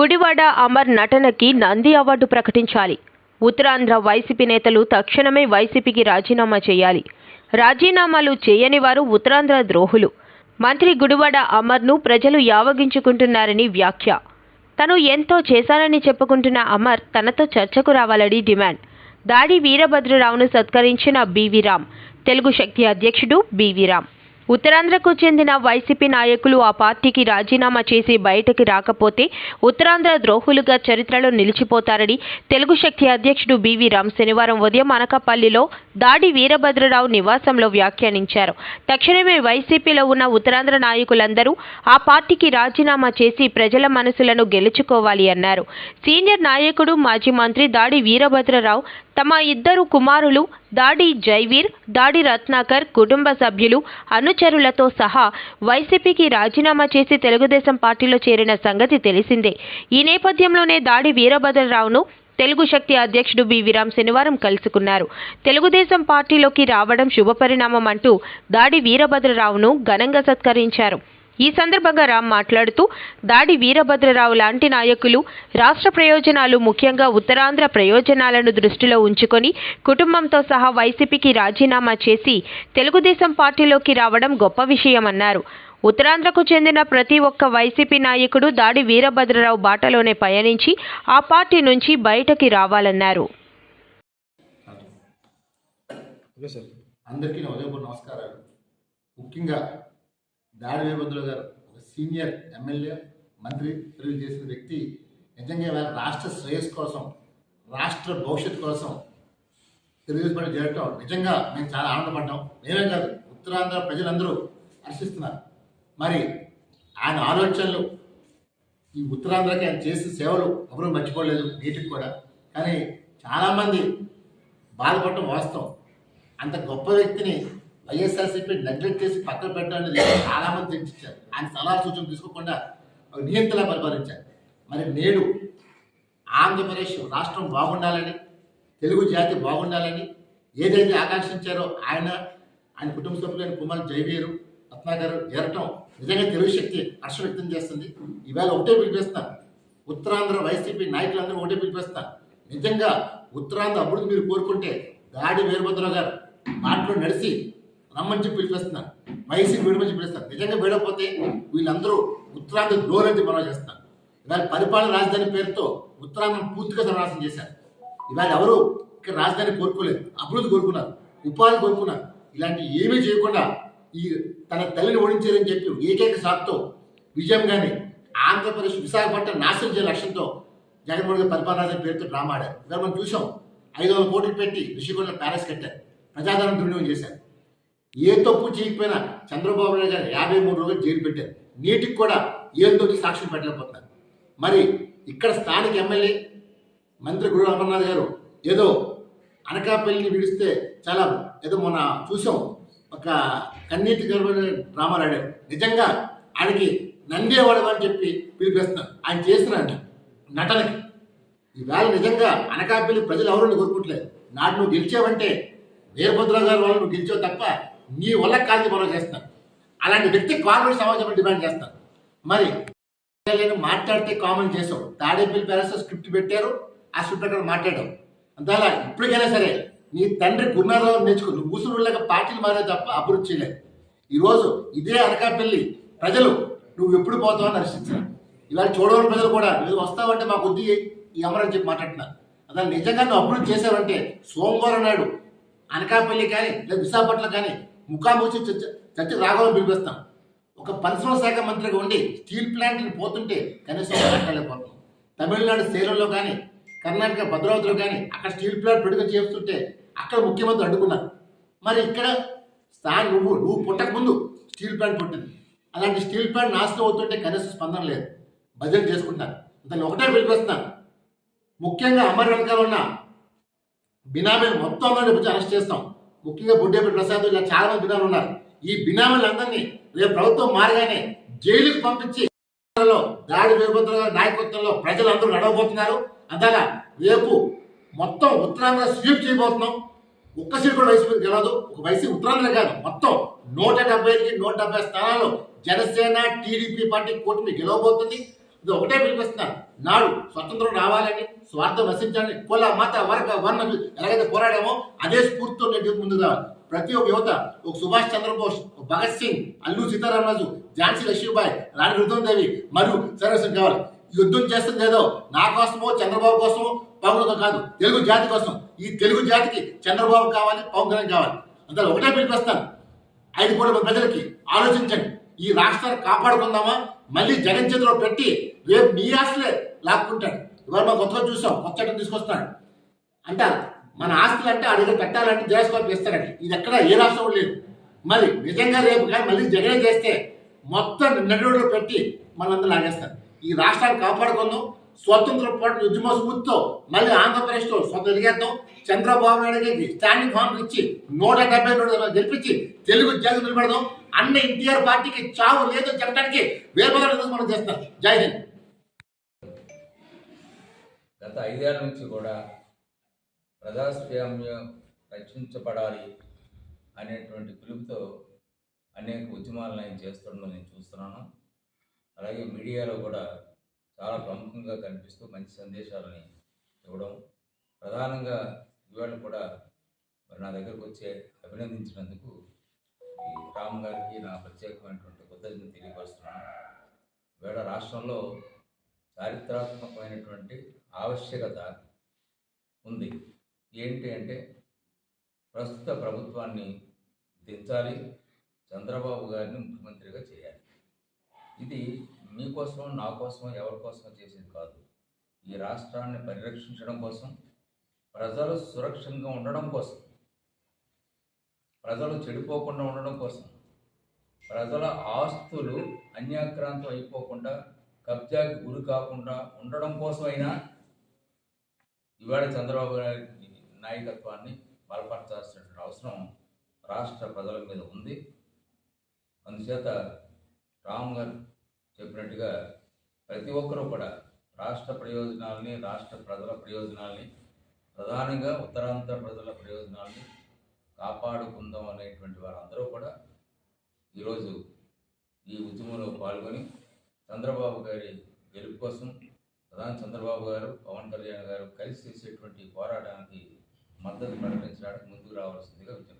గుడివాడ అమర్ నటనకి నంది అవార్డు ప్రకటించాలి. ఉత్తరాంధ్ర వైసీపీ నేతలు తక్షణమే వైసీపీకి రాజీనామా చేయాలి. రాజీనామాలు చేయని వారు ఉత్తరాంధ్ర ద్రోహులు. మంత్రి గుడివాడ అమర్ను ప్రజలు యావగించుకుంటున్నారని వ్యాఖ్య. తను ఎంతో చేశానని చెప్పుకుంటున్న అమర్ తనతో చర్చకు రావాలని డిమాండ్. దాడి వీరభద్రరావును సత్కరించిన బీవీరామ్ తెలుగు శక్తి అధ్యక్షుడు బీవీరామ్ ఉత్తరాంధ్రకు చెందిన వైసీపీ నాయకులు ఆ పార్టీకి రాజీనామా చేసి బయటకి రాకపోతే ఉత్తరాంధ్ర ద్రోహులుగా చరిత్రలో నిలిచిపోతారని తెలుగు శక్తి అధ్యక్షుడు బీవీ రామ్ శనివారం ఉదయం అనకాపల్లిలో దాడి వీరభద్రరావు నివాసంలో వ్యాఖ్యానించారు. తక్షణమే వైసీపీలో ఉన్న ఉత్తరాంధ్ర నాయకులందరూ ఆ పార్టీకి రాజీనామా చేసి ప్రజల మనసులను గెలుచుకోవాలి అన్నారు. సీనియర్ నాయకుడు మాజీ మంత్రి దాడి వీరభద్రరావు తమ ఇద్దరు కుమారులు దాడి జైవీర్ దాడి రత్నాకర్ కుటుంబ సభ్యులు అనుచరులతో సహా వైసీపీకి రాజీనామా చేసి తెలుగుదేశం పార్టీలో చేరిన సంగతి తెలిసిందే. ఈ నేపథ్యంలోనే దాడి వీరభద్రరావును తెలుగు శక్తి అధ్యక్షుడు బి. రామ్ శనివారం కలుసుకున్నారు. తెలుగుదేశం పార్టీలోకి రావడం శుభపరిణామం అంటూ దాడి వీరభద్రరావును ఘనంగా సత్కరించారు. ఈ సందర్భంగా రామ్ మాట్లాడుతూ దాడి వీరభద్రరావు లాంటి నాయకులు రాష్ట్ర ప్రయోజనాలు ముఖ్యంగా ఉత్తరాంధ్ర ప్రయోజనాలను దృష్టిలో ఉంచుకొని కుటుంబంతో సహా వైసీపీకి రాజీనామా చేసి తెలుగుదేశం పార్టీలోకి రావడం గొప్ప విషయమన్నారు. ఉత్తరాంధ్రకు చెందిన ప్రతి ఒక్క వైసీపీ నాయకుడు దాడి వీరభద్రరావు బాటలోనే పయనించి ఆ పార్టీ నుంచి బయటకి రావాలన్నారు. అందరికీ నా నమస్కారాలు. ముఖ్యంగా దాడి వీరభద్ర గారు ఒక సీనియర్ ఎమ్మెల్యే మంత్రి తెలుగు చేసిన వ్యక్తి నిజంగా ఇవాళ రాష్ట్ర శ్రేయస్ కోసం రాష్ట్ర భవిష్యత్తు కోసం తెలుగుదేశం పార్టీ చేరటం నిజంగా మేము చాలా ఆనందపడ్డాం. మేమే కాదు ఉత్తరాంధ్ర ప్రజలందరూ హర్షిస్తున్నారు. మరి ఆయన ఆలోచనలు ఈ ఉత్తరాంధ్రకి ఆయన చేసిన సేవలు ఎవరూ మర్చిపోలేదు నీటికి కూడా. కానీ చాలామంది బాధపడటం వాస్తవం. అంత గొప్ప వ్యక్తిని వైఎస్ఆర్సీపీ నెగ్లెక్ట్ చేసి పక్కన పెట్టడానికి చాలా మంది తెచ్చిచ్చారు ఆయన సలహా సూచనలు తీసుకోకుండా నియంత్రణ పరిపాలించారు. మరి నేడు ఆంధ్రప్రదేశ్ రాష్ట్రం బాగుండాలని తెలుగు జాతి బాగుండాలని ఏదైతే ఆకాంక్షించారో ఆయన ఆయన కుటుంబ సభ్యులైన కుమార్ జైవీరు రత్నాకర్ చేరటం నిజంగా తెలుగు శక్తి హర్ష వ్యక్తం చేస్తుంది. ఈవేళ ఒకటే పిలిపిస్తాను ఉత్తరాంధ్ర వైసీపీ నాయకులందరూ ఒకటే పిలిపిస్తాను నిజంగా ఉత్తరాంధ్ర అభివృద్ధి మీరు కోరుకుంటే దాడి వీరభద్రరావు గారు మాటలో నడిచి రమ్మని చెప్పి పిలిపిస్తున్నాను వైసీపీ వేడమని చెప్పి నిజంగా వీడకపోతే వీళ్ళందరూ ఉత్తరాంధ్ర గ్లోరెంట్ మనం చేస్తున్నారు. ఇవాళ పరిపాలన రాజధాని పేరుతో ఉత్తరాంధ్రం పూర్తిగా సర్వనాశనం చేశారు. ఇవాళ ఎవరు ఇక్కడ రాజధాని కోరుకోలేదు. అభివృద్ధి కోరుకున్నారు. ఉపాధి కోరుకున్నారు. ఇలాంటి ఏమీ చేయకుండా ఈ తన తల్లిని ఓడించారని చెప్పి ఏకైక సాకుతో విజయం కానీ ఆంధ్రప్రదేశ్ విశాఖపట్నం నాశనం చేయ లక్ష్యంతో జగన్మోహన్ గారి పరిపాలన రాజధాని పేరుతో డ్రామా ఆడారు. ఇవాళ మనం చూసాం. ఐదు వందల కోట్లు పెట్టి రిషికొండ ప్యాలెస్ కట్టారు. ప్రజాధనం దుర్వినియోగం చేశారు. ఏ తప్పు చేయకపోయినా చంద్రబాబు నాయుడు గారు యాభై మూడు రోజులు జైలు పెట్టారు. నీటికి కూడా ఏదో సాక్ష్యం పెట్టలేకపోతున్నారు. మరి ఇక్కడ స్థానిక ఎమ్మెల్యే మంత్రి గురు అమర్నాథ్ గారు ఏదో అనకాపల్లిని విడిస్తే చాలా ఏదో మొన్న చూసాం. ఒక కన్నీటి గర్భమైన డ్రామాలు ఆడారు. నిజంగా ఆయనకి నందేవాడు అని చెప్పి పిలిపిస్తున్నారు. ఆయన చేస్తున్న నటనకి. ఈవేళ నిజంగా అనకాపల్లి ప్రజలు ఎవరు కోరుకుంటలేదు? నాడు నువ్వు గెలిచావంటే వీరభద్రరావు గారు వాళ్ళు నువ్వు గెలిచావు తప్ప నీ వల్ల కాదు మనం చేస్తాను అలాంటి వ్యక్తి కార్పొరేట్ సమాజంలో డిమాండ్ చేస్తాను మరి నేను మాట్లాడితే కామెంట్ చేసావు. తాడేపల్లి ప్యాలెస్ స్క్రిప్ట్ పెట్టారు ఆ స్క్రిప్ట్ అక్కడ మాట్లాడావు. అందువల్ల ఇప్పటికైనా సరే నీ తండ్రి గురునాథరావు నేర్చుకో. నువ్వు కూసురుళ్ళగా పార్టీలు మారే తప్ప అభివృద్ధి చేయలేదు. ఈరోజు ఇదే అనకాపల్లి ప్రజలు నువ్వు ఎప్పుడు పోతావు అని హర్షించారు. ఇవాళ చూడవని ప్రజలు కూడా నువ్వు వస్తావంటే మాకు బుద్ధి ఈ అమరని చెప్పి మాట్లాడుతున్నారు. అసలు నిజంగా నువ్వు అభివృద్ధి చేశావంటే సోమవారం నాడు అనకాపల్లి కానీ లేదా విశాఖపట్నం కానీ ముఖాముఖి చర్చ చర్చ రావాలని పిలిపిస్తాం ఒక పరిశ్రమ శాఖ మంత్రిగా ఉండి స్టీల్ ప్లాంట్లు పోతుంటే కనీసం మాట్లాడలేకపోతున్నాం తమిళనాడు సేలంలో కానీ కర్ణాటక భద్రావతిలో కానీ అక్కడ స్టీల్ ప్లాంట్ ప్రొడ్యూస్ చేస్తుంటే అక్కడ ముఖ్యమంత్రి అడ్డుకున్నారు. మరి ఇక్కడ స్థానం నువ్వు నువ్వు పుట్టక ముందు స్టీల్ ప్లాంట్ పుట్టింది. అలాంటి స్టీల్ ప్లాంట్ నాశనం అవుతుంటే కనీసం స్పందన లేదు. బడ్జెట్ చేసుకుంటారు. దాన్ని ఒకటే పిలిపిస్తున్నాను ముఖ్యంగా అమర్ వెనకాల ఉన్న బినామీ మొత్తం అందరిని అరెస్ట్ చేస్తాం. ముఖ్యంగా బుడ్డేపల్లి ప్రసాద్ ఇలా చాలా మంది బినామీలు ఉన్నారు. ఈ బినామీలందరినీ రేపు ప్రభుత్వం మారగానే జైలుకు పంపించి దాడి వీరభద్ర నాయకత్వంలో ప్రజలందరూ నడవబోతున్నారు. అందువల్ల రేపు మొత్తం ఉత్తరాంధ్ర స్వీప్ చేయబోతున్నాం. ఒక్క సీట్ కూడా వైసీపీ గెలవదు. ఒక వైసీపీ ఉత్తరాంధ్ర కాదు మొత్తం నూట డెబ్బై ఐదుకి నూట డెబ్బై స్థానాల్లో జనసేన టీడీపీ పార్టీ కూటమి గెలవబోతుంది. ఇది ఒకటే పిలిపిస్తున్నారు నాడు స్వతంత్రం రావాలని స్వార్థం నశించాలని కుల మత వర్గ వర్ణ ఎలాగైతే పోరాడామో అదే స్ఫూర్తితో నేను ముందుకు రావాలి. ప్రతి ఒక్క యువత ఒక సుభాష్ చంద్రబోస్ భగత్ సింగ్ అల్లు సీతారామరాజు ఝాన్సీ లక్ష్మీబాయి రాణి రుద్రందేవి మరియు సర్వస్వం కావాలి. యుద్ధం చేస్తుంది ఏదో నా కోసమో చంద్రబాబు కోసమో పవన్ కాదు. తెలుగు జాతి కోసం. ఈ తెలుగు జాతికి చంద్రబాబు కావాలి పవన్ కళ్యాణ్ కావాలి. అందులో ఒకటే పిలిపిస్తాను ఐదు కోట్ల ప్రజలకి ఆలోచించండి. ఈ రాష్ట్రాన్ని కాపాడుకుందామా? మళ్ళీ జగన్ చేతిలో పెట్టి రేపు మీ ఆస్తులే లాక్కుంటాడు. ఇవాళ మనం కొత్తగా చూసాం కొత్త చట్టం తీసుకొస్తున్నాడు. అంటారు మన ఆస్తులు అంటే అడిగి పెట్టాలంటే దేశకోపం ఇస్తారండి ఇది ఎక్కడ ఏ రాష్ట్రం లేదు. మరి నిజంగా రేపు కానీ మళ్ళీ జగన్ చేస్తే మొత్తం నడువులో పెట్టి మనందరూ లాగేస్తారు. ఈ రాష్ట్రాన్ని కాపాడుకుందాం. స్వతంత్ర పోరాట ఉద్యమ స్ఫూర్తితో మళ్ళీ ఆంధ్రప్రదేశ్లో స్వతంత్ర ఎదిగేద్దాం చంద్రబాబు నాయుడు గారికి స్టాండింగ్ ఫామ్ ఇచ్చి నూట డెబ్బై రెండు గెలిపించి తెలుగు జాతి నిలబెడదాం. అన్న ఎన్టీఆర్ పార్టీకి చావు లేదు చెప్పడానికి వేపదలు మనం చేస్తాం. జై హింద్. గత ఐదేళ్ళ నుంచి కూడా ప్రజాస్వామ్యం రక్షించబడాలి అనేటువంటి పిలుపుతో అనేక ఉద్యమాలను ఆయన చేస్తుండడం నేను చూస్తున్నాను. అలాగే మీడియాలో కూడా చాలా ప్రముఖంగా కనిపిస్తూ మంచి సందేశాలని ఇవ్వడం ప్రధానంగా ఇవాళ కూడా మరి నా దగ్గరకు వచ్చే అభినందించినందుకు ఈ రామ్ గారికి నా ప్రత్యేకమైనటువంటి కృతజ్ఞత తెలియపరుస్తున్నాను. వేళ రాష్ట్రంలో చారిత్రాత్మకమైనటువంటి ఆవశ్యకత ఉంది. ఏంటి అంటే ప్రస్తుత ప్రభుత్వాన్ని దించాలి చంద్రబాబు గారిని ముఖ్యమంత్రిగా చేయాలి. ఇది మీకోసం నా కోసం ఎవరి కోసం చేసేది కాదు. ఈ రాష్ట్రాన్ని పరిరక్షించడం కోసం ప్రజలు సురక్షంగా ఉండడం కోసం ప్రజలు చెడిపోకుండా ఉండడం కోసం. ప్రజల ఆస్తులు అన్యాక్రాంతం అయిపోకుండా కబ్జాకి గురి కాకుండా ఉండడం కోసమైనా ఇవాళ చంద్రబాబు గారి నాయకత్వాన్ని బలపరచాల్సిన అవసరం రాష్ట్ర ప్రజల మీద ఉంది. అందుచేత రామ్ గారు చెప్పినట్టుగా ప్రతి ఒక్కరూ కూడా రాష్ట్ర ప్రయోజనాలని రాష్ట్ర ప్రజల ప్రయోజనాల్ని ప్రధానంగా ఉత్తరాంధ్ర ప్రజల ప్రయోజనాల్ని కాపాడుకుందాం అనేటువంటి వారందరూ కూడా ఈరోజు ఈ ఉద్యమంలో పాల్గొని చంద్రబాబు గారి గెలుపు కోసం ప్రధాని చంద్రబాబు గారు పవన్ కళ్యాణ్ గారు కలిసి చేసేటువంటి పోరాటానికి మద్దతు ప్రకటించడానికి ముందుకు రావాల్సిందిగా విజ్ఞప్తి